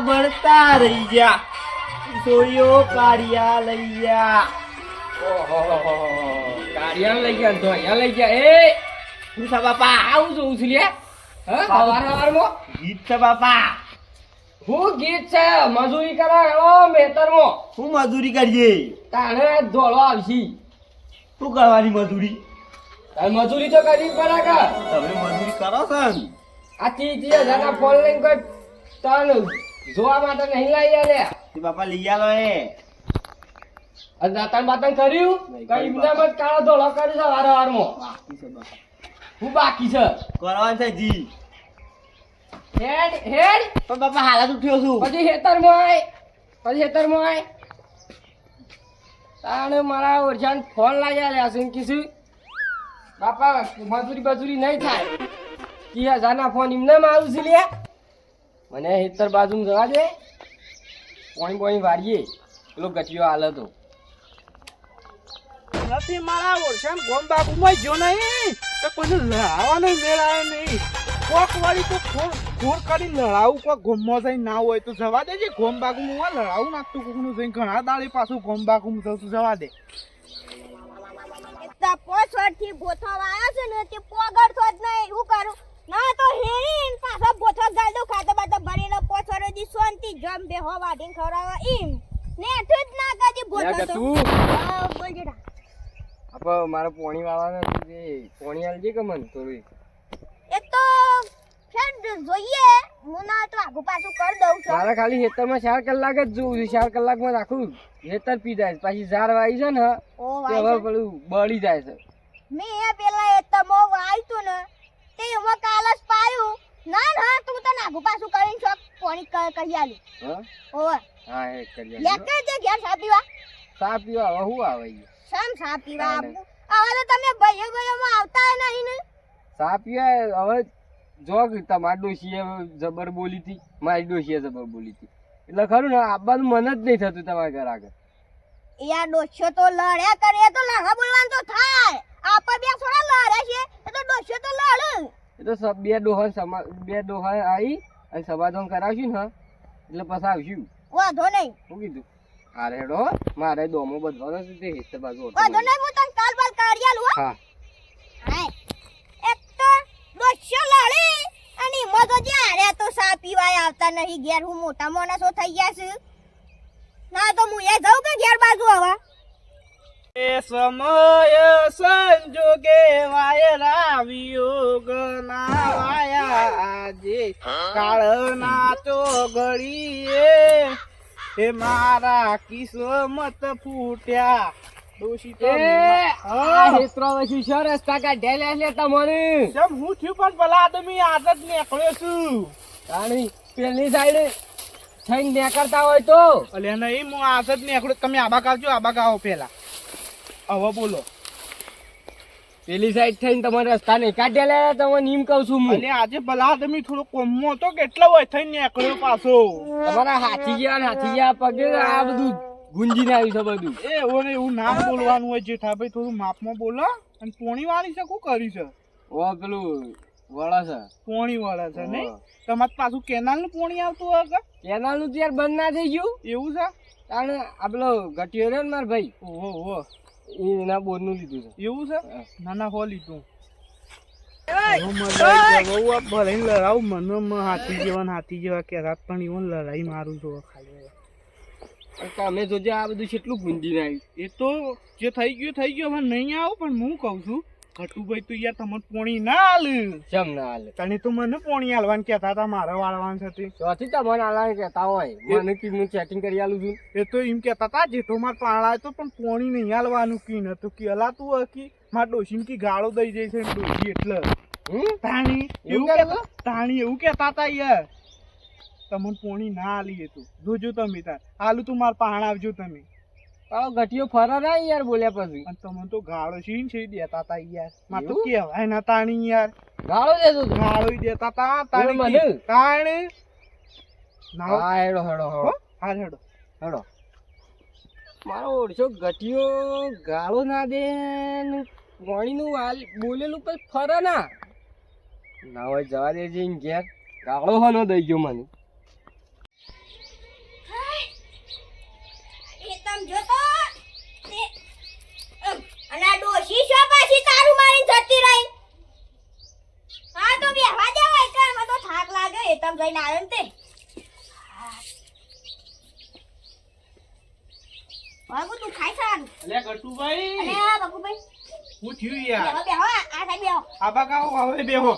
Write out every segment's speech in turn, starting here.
બળતા રહી ગયા સોયો કાઢિયા લઈ ગયા ગાડિયા લઈ ગયા ધોયા લઈ ગયા. એ હું છે બાપા આવું છું લે હા? સવાર સવારમાં? ગીત છે બાપા. હું ગીત છે? મજૂરી કરવા એવો મેતરમાં હું મજૂરી કરીએ. તાણે ધોળો આવશી. શું કરવાની મજૂરી? મજૂરી તો કરવી જ પડે કે તમે મજૂરી કરો છો આ ત્રીસ હજારના ફોન લઈને કોઈ તને જોવા માટે નહીં લાવી લે તે બાપા લઈ આલો એ દાતણ બાતણ કર્યું? કઈ જ કાળો ધોળો કરી છે વારે બાકી હું બાકી છે? કરવાનું છે જી. હેડ હેડ. પણ બાપા હાલત ઉઠ્યો છું. પછી હેતર મોય પછી હેતર મોય. તાણે મારા ઓરજાન ફોન લાગ્યા લે આસું કીધું? બાપા મજૂરી બજૂરી નહીં થાય. કી હજારના ફોન એમને મારું છે લે મને હેતર બાજુ જવા દે. પોણી પોણી વાળીએ. પેલો ગટિયો હાલ હતો નથી મારા ઓળખાણ ગોમ બાબુમાં જો નહીં. તો કોઈ લડાવવાનો મેળ આવે નહીં. કોક વાળી તો ખોર ખોર કરી લડાવું. કોઈ ગોમમાં જઈ ના હોય તો જવા દેજે ગોમ બાગુ હું લડાવું નાખતું કોકનું જઈને ઘણા દાડે પાછું ગોમ બાગુ જતું જવા દે. વર્ષથી ગોથવા આવ્યા છે ને તે પોગડતો જ નહીં. હું કરું? ના તો હેરીન પાછો ગાલ દઉં ખાતો બાતો ભરીને પોચ દી શાંતિ જમ બે હો વાટીને ખવડાવવા ઈમ. ને જ ના કાજી ગોથો તો. હા, બોલ. આપણે મારે પોણી વાળવાના છે તે પોણી હાલજે કે મન થોડી એ? તો ફ્રેન્ડ જોઈએ. હું ના તો આગુ પાછું કરી દઉં છું. મારે ખાલી હેતરમાં ચાર કલાક જ જોવું છે. ચાર કલાકમાં રાખું. હેતર પી જાય પછી ઝાર વાઈ છે ને હવે પેલું બળી જાય છે. મેં પેલા એ તમો વાયતું ને તે એમાં કાલ જ પાયું ના ના તું તો આગુ પાછું કરીને શોખ પોણી ક- કહી આલું. હા? ઓવે હા એ કરી લે કે જે ઘેર સા પીવા. સા પીવા વહુ આવે છે સમ સા પીવા હવે તો તમે ભાઈઓ માં આવતા નહીં ને. સા પીવા હવે જો કે તમારી ડોશીએ જબર બોલી હતી મારી ડોશીએ જબર બોલી હતી એટલે ખરું ને આવવાનું મન જ નહીં થતું તમારા ઘર આગળ. યાર ડોશો તો લડ્યા કરે એ તો લહા બોલવાનું તો થાય. આપણે બે થોડા લડે છે એ તો ડોશો તો લડ. એ તો બે ડોહા સમા બે ડોહા આવી અને સમાધાન કરાવશું ને એટલે પછી આવશું. વાંધો નહીં. શું કીધું? અરે હેડો મારે દોમો બધવાનો છે તે હેતર બાજુ વાંધો નહીં હું તને કાલ બાલ કાઢી આલું હા. હા. એક તો ડોસ્યો લાડી અને એમાં તો જ્યારે તો સા પીવાય આવતા નહીં ઘેર હું મોટા માણસો થઈ ગયા છું. ના તો હું એ જાઉં કે ઘેર બાજુ આવા? એ સમય સંજોગે વાય રાવ્યો ગના વાયા આજે કાળના ચોગડીએ એ મારા કિસ્મત ફૂટ્યા. ડોશી તો હા. હેતરો વચ્ચે શું રસ્તા કાઢ્યા લે તમને કેમ હું થયું પણ ભલા આદમી આજ જ નીકળ્યો છું. રાણી પેલી સાઈડ થઈને નીકળતા હોય તો. અલે નહીં હું આજ જ નીકળ્યો તમે આબા કાવજો આબા કાવો પેલા. હવે બોલો. પેલી સાઈડ થઈને તમારે રસ્તા નહીં કાઢ્યા લે તમે નીમ કહું છું હું. અને આજે ભલા તમે થોડો કોમો હતો કેટલો હોય થઈને નીકળ્યો પાછો. તમારા હાથી ગયા હાથી ગયા પગે આ બધું ગુંજીને આવ્યું છે બધું. એ ને એવું ના બોલવાનું હોય જેઠાભાઈ થોડું માપમાં બોલો. અને પોણી વાળી છે શું કરી છે? ઓ પેલું વળા છે. પોણી વાળા છે નહીં. તમારે પાછું કેનાલનું પોણી આવતું હોય કે? કેનાલનું ત્યાર બંધ ના થઈ ગયું. એવું છે? કારણ આ પેલો ઘટ્યો રહ્યો ને મારા ભાઈ. ઓહો ઓહો. એના બોરનું લીધું છે. એવું છે. ના ના હો લીધું. ભલે લડાવ. મને હાથી જેવા હાથી જેવા કહેતા પણ એવું લડાઈ મારું છું ખાલી. તમે જોજે આ બધું કેટલું ગુંજીને આવ્યું એ તો જે થઈ ગયું થઈ ગયું હવે નહીં આવું પણ હું કહું છું ઘટુભાઈ તો યાર તમને પોણી ના હાલ ચમ ના હાલે તને તો મને પોણી હાલવાનું કહેતા હતા મારે વાળવાન હતી તે. ચોથી તમને આલા કહેતા હોય. મને કી હું સેટિંગ કરી આલું છું. એ તો એમ કહેતા હતા જેઠો માર પાણા તો પણ પોણી નહીં હાલવાનું કી ન તો કે હલાતું તું હકી માર ડોશીન કી ગાળો દઈ જાય છે ડોશી એટલે. તાણી એવું કહેતા તાણી એવું કહેતા હતા યાર. તમને પોણી ના એ તો. જોજો તમે તાર. હાલું તું માર પાણા આવજો તમે. પાછો ગટિયો ફરા ના યાર બોલ્યા પછી. અને તમને તો ગાળો છીન છે દેતા તા યાર. માર તો એવું? કહેવાય ના તાણી યાર. ગાળો દેતો તો ગાળો દેતા તા તાણી મને? તાણી. ના હા. હેડો હેડો હો હેડો હેડો. હેડો. મારો ઓળશો ગટિયો ગાળો ના દે ને વાણીનું હાલ બોલેલું પછી ફરે ના. ના હોય જવા દેજે ઘેર. ગાળો હનો દઈ ગયો મને આમ જોતો તે અમ, અને આ ડોશી શો પાછી તારું મારીને જતી રહી હા તો બેહવા દેવાય કે એમાં તો થાક લાગે એ તમ જઈને આવ્યો ને તે બાબુ તું ખાઈ સારું અલે આ બાબુભાઈ. હું થયું યાર? બેહો આ સાઈડ બેહો. આબા કાઓ હવે બેહો.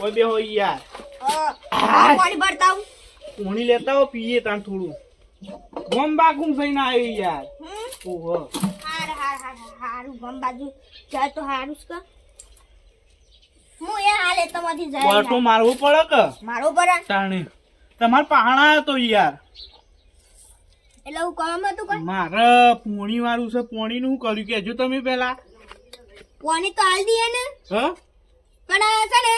ઓય બેહો યાર. પાણી ભરતા આવું. પોણી લેતા હો પીએ તાન થોડું. ગોમ બાગુમ થઈને આવ્યો યાર. ઓહો. હાર હાર હાર હારું ગમ બાજુ. જાય તો હારું જ કર હું એ હાલે તમારી જાય ઓટો મારવો પડે કે? મારો પડે? તાણે. તમાર પહાણા હતો યાર. એટલે હું કામ હતું કે મારે પોણી વાળું છે પોણી નું કર્યું? કે હજુ તમે પેલા પોણી તો હાલ દીએ ને. હ? પણ આ છે ને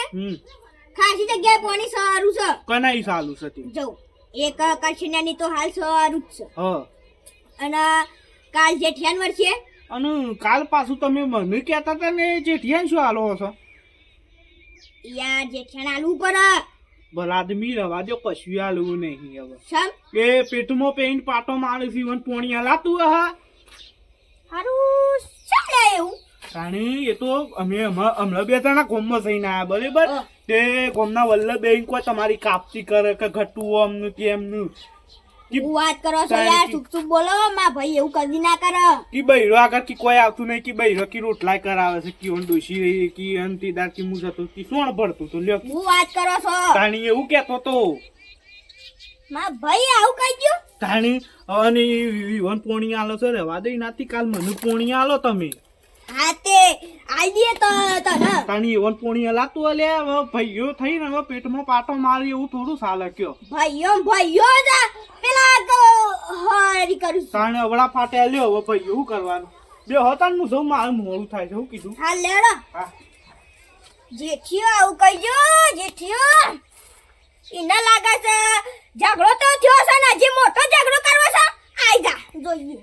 ખાસી જગ્યાએ પોણી સારું છે. કનાઈ સારું છે તું. જો એક કચ્છનાની તો હાલ સારું જ છે. હ. અને કાલ જેઠિયાન વર્ષે અને કાલ પાછું તમે મને કહેતા હતા ને જેઠિયાન શું હાલો છો? યાર જેઠિયાન આલવું પર ભલા આદમી રવા દો કશું આલવું નહીં હવે. એ પેટમાં પેઇન પાટો મારે જીવન પોણી હલાતું હા. હારું એવું? એ તો અમે હમણાં બે જણા ગોમમાં જઈને આવ્યા બરાબર. તે ગોમના વલ્લભ બેન કોઈ તમારી કાપતી કરે કે ઘટવું અમનું કે કી- હું વાત કરો છો યાર ચૂપ ચૂપ બોલો માં ભાઈ એવું કદી ના કરો. કી બૈરો આગળ કી કોઈ આવતું નહીં કી બૈરો કી રોટલા કરાવે છે કી ઓન ડોશી કી અંતીદાર કી મું જતો કી સોણ ભરતું તો લ્યો. હું વાત કરો છો. તાણી એવું કહેતો તો. માં ભાઈ આવું કઈ ગયું તાણી અને વિવન પોણી આલો છે રેવા દઈ નાથી કાલ મને પોણી આલો તમે. હા તે આઈ દે તો તને તાણી ઈવન પોણી હલાતું અલે હવે ભાઈઓ થઈને હવે પેટમાં પાટો મારી એવું થોડું સાલે કયો. ભાઈઓ ભાઈઓ જા પેલા હરી કરું. તાણે અવળા ફાટ્યા લ્યો હવે ભાઈ શું કરવાનું? બે હતા ને હું જઉં મારું મોડું થાય છે કીધું. હા લેડો. જેઠિયો આવું કહી ગયો જેઠિયો. એને લાગે છે ઝઘડો તો થયો છે ને હજી મોટો ઝઘડો કરવો છે. આઈ જા જોઈએ.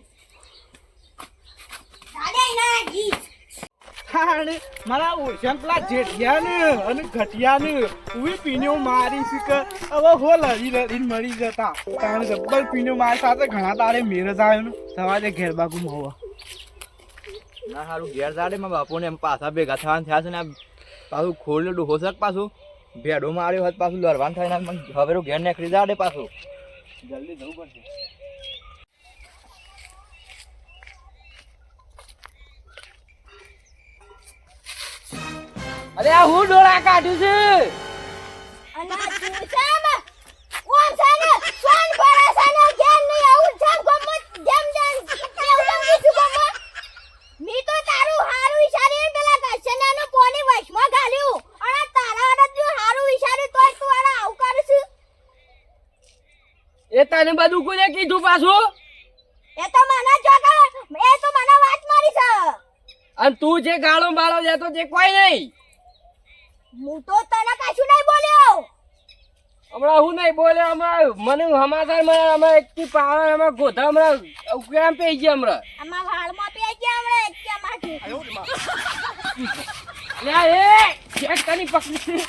તાણે મારા ઓછાન પેલા જેઠિયા ને અને ઘટિયા ને ઉવી પીને મારી છે કે હવે હો લડી લડીને મરી જતા. કારણ જબ્બર પીને મારી સાથે ઘણા તારે મેરે થાય ને. સવારે ઘેર બાગુ હોવા. ના સારું ઘેર જાડે માં બાપુને એમ પાછા ભેગા થવાના થયા છે ને પાછું ખોલ ડૂહો શક પાછું? ભેડો માર્યો હોત પાછું લડવાનું થાય ને હવે ઘેર નીકળી જાડે પાછું. જલ્દી જવું પડશે. અરે આ હું ડોળા કાઢું છું? અને તું સોન જ્ઞાન નહીં આવું જેમ જેમ. એવું જેમ મી તો તારું હારું વિચારી પેલા કચનાનું પોની વશમાં ઘાલ્યું અને તારા અરજ હારું વિચાર્યું તોય તું આને આવું છે. એ તને બધું કોને કીધું પાછું? એ તો મને જો કે એ તો મને વાત મારી છે. અને તું જે ગાળો માળો જતો તે કોઈ નહીં. હું તો તને કશું નહીં બોલ્યો. હમણાં હું નહીં બોલે હમણાં મને સમાચાર મને હમણાં એકથી પાવર હમણાં ગોધા હમણાં ઉકેરામ પી ગયા હમણાં. આમાં વાળમાં પે ગયા હમણે કે માઠી. લે એ ચેક કરી પકડી.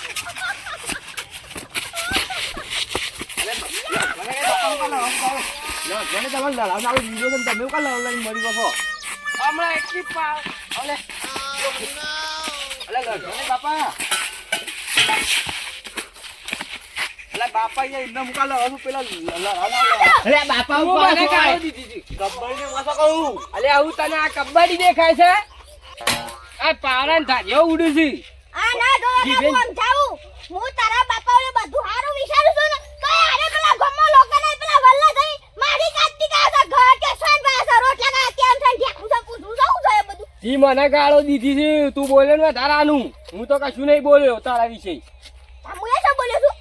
જેને તમે લડાવવાનું આવે બીજો છે તમે કાં લડાઈને મરી બસો હમણાં એકથી પાવર અલે. અલે લડો ને બાપા. બાપા એમને મુકા લડાવું પેલા અરે બાપા હું કહું તને આ કબડ્ડી દેખાય છે? આ પાવડા ધાર્યો ઉડું છે. આ ના જો હું સમજાવું? હું તારા બાપાઓને બધું હારું વિચારું છું ને આરે પેલા ગમો લોકોને પેલા વલ્લા થઈ મારી કાટતી કા છે ઘર કે સોન રોટલા કા કેમ ઢેકું છે પૂછું છું છે બધું? ઈ મને ગાળો દીધી છે. તું બોલે ને વધારાનું. હું તો કશું નહીં બોલ્યો તારા વિશે. હું એ શું બોલ્યો છું.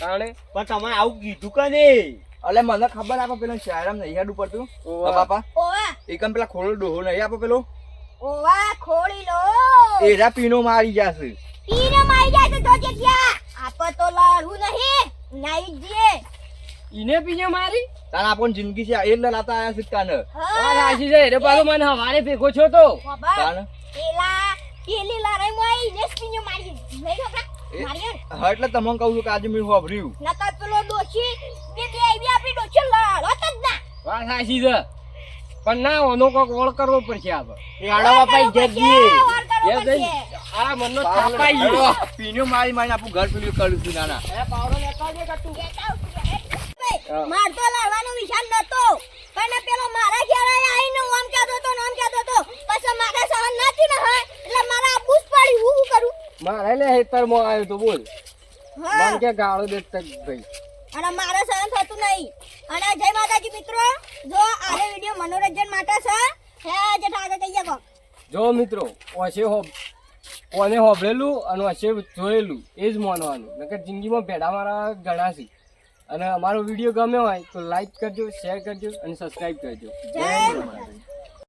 તાણે? પણ તમે આવું કીધું કે નહીં? અલે મને ખબર આપો પેલો શાયરામ નહીં હેડ પડતું ઓવા. બાપા. ઓવા. એકમ પેલા ખોલો ડોહો નહીં આપો પેલો? ઓવા ખોળી લો. એરા પીનો મારી જાશે. પીને મારી તો જોજે ક્યાં આપ તો લડવું નહીં. નાઈ જઈએ. ઈને પીને મારી? તારા આપણ જિંદગી છે એટલે લાતા આયા સિક્કા ને આ રાશી છે પાછો મને હવારે ભેગો છો તો. તાને ને મારી છોકરા મારી હા એટલે તમને કહું છું કે આજે મેં હોભર્યું નકર પેલો ડોશી બે બે આવી આપણી ડોશી લડત જ ના. વાત સાચી છે. પણ ના ઓનો કોક ઓળ કરવો પડશે આપ એ આડા બાપા પડશે. આ મનનો થાપાઈ ગયો. પીનો મારી મારી આપણું ઘર પેલું કરું છું નાના. એ પાવડો લેતા આવજે કટુ મારતો લાવવાનો માર વિચાર નતો. પણ પેલો મારા ઘેર આવીને ઓમ કહેતો તો નામ ઓમ કહેતો હતો પછી મારે સહન નથી ને હા એટલે મારે જ પડી હું શું કરું? મારે લે હેતરમાં આવ્યો તો બોલ. મન કે ગાળો દે તક ભાઈ? અને મારે સહન થતું નહીં. અને જય માતાજી મિત્રો જો આ વીડિયો મનોરંજન માટે છે હે જે ઠાકે કહીએ કો જો મિત્રો ઓછે હો કોને હોભળેલું અને ઓછે જોયેલું એ જ માનવાનું. નકર જિંદગીમાં ભેડા મારા ઘણા છે. અને અમારો વીડિયો ગમ્યો હોય તો લાઈક કરજો શેર કરજો અને સબસ્ક્રાઈબ કરજો. જય માતાજી.